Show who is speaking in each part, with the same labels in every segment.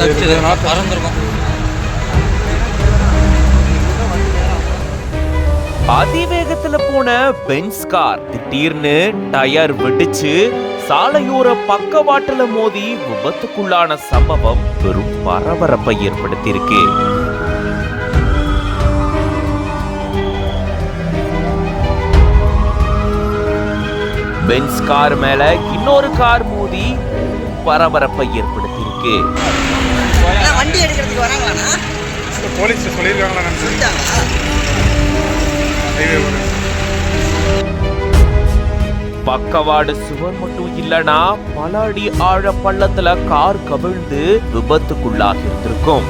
Speaker 1: தப்பிச்சது பறந்துருக்கும்
Speaker 2: அதிவேகத்துல போன Benz car திடீர்னு tyre வெடிச்சு சாலையோர பக்கவாட்டுல மோதி விபத்துக்குள்ளான சம்பவம் பெரும் பரபரப்பை ஏற்படுத்தியிருக்கு. பென்ஸ் கார் மேல இன்னொரு கார் மோதி பரபரப்பை ஏற்படுத்தியிருக்கு.
Speaker 3: வண்டி எடுக்கிறதுக்கு வராங்களாண்ணா?
Speaker 4: போலீஸ் சொல்லியிருக்காங்களா
Speaker 3: சொல்லிட்டாங்களா
Speaker 2: பக்கவாடு சுவர் மட்டும் இல்லனா பல அடி ஆழ பள்ளத்துல கார் கவிழ்ந்து விபத்துக்குள்ளாகி இருந்திருக்கும்.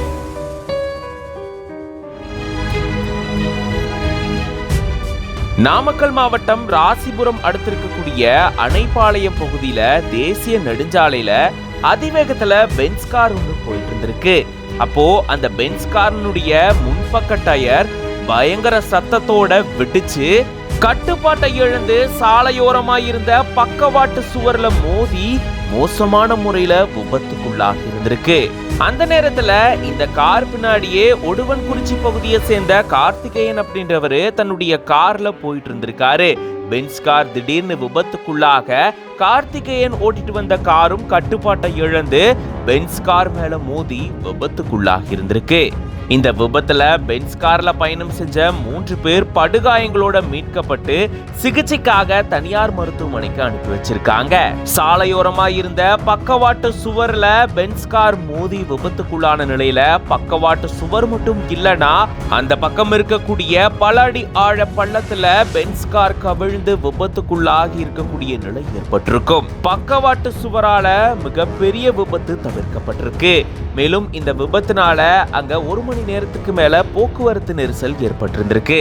Speaker 2: நாமக்கல் மாவட்டம் ராசிபுரம் அடுத்திருக்கக்கூடிய அணைப்பாளையம் பகுதியில தேசிய நெடுஞ்சாலையில அதிவேகத்துல பென்ஸ் கார் ஒன்று போயிட்டு இருந்திருக்கு. அப்போ அந்த பென்ஸ் காரனுடைய முன்பக்க டயர் பயங்கர சத்தத்தோட விட்டுச்சு கட்டுப்பாட்டை இழந்து சாலையோரமா இருந்த பக்கவாட்டு சுவர்ல மோதி மோசமான முறையில விபத்துக்குள்ளாக இருந்திருக்கு. அந்த நேரத்துல இந்த கார் பின்னாடியே ஒடுவன்குறிச்சி பகுதியை சேர்ந்த கார்த்திகேயன் அப்படின்றவரு தன்னுடைய கார்ல போயிட்டு இருந்திருக்காரு. பென்ஸ் கார் திடீர்னு விபத்துக்குள்ளாக கார்த்திகேயன் ஓட்டிட்டு வந்த காரும் கட்டுப்பாட்டை இழந்து பென்ஸ் கார் மேல மோதி விபத்துக்குள்ளாக இருந்திருக்கு. இந்த விபத்துல பென்ஸ் கார்ல பயணம் செஞ்ச மூன்று பேர் படுகாயங்களோட மீட்கப்பட்டு சிகிச்சைக்காக தனியார் மருத்துவமனைக்கு அனுப்பி வச்சிருக்காங்க. சாலையோரமா இருந்த பக்கவாட்டு சுவர்ல பென்ஸ் கார் மோதி விபத்துக்குள்ளான நிலையில பக்கவாட்டு சுவர் மட்டும் இல்லனா அந்த பக்கம் இருக்கக்கூடிய பல அடி ஆழ பள்ளத்துல பென்ஸ் கார் கவிழ்ந்து விபத்துக்குள்ளாகி இருக்கக்கூடிய நிலை ஏற்பட்டிருக்கும். பக்கவாட்டு சுவரால மிகப்பெரிய விபத்து தவிர்க்கப்பட்டிருக்கு. மேலும் இந்த விபத்துனால அங்க ஒரு மணி நேரத்துக்கு மேல போக்குவரத்து நெரிசல் ஏற்பட்டிருந்திருக்கு.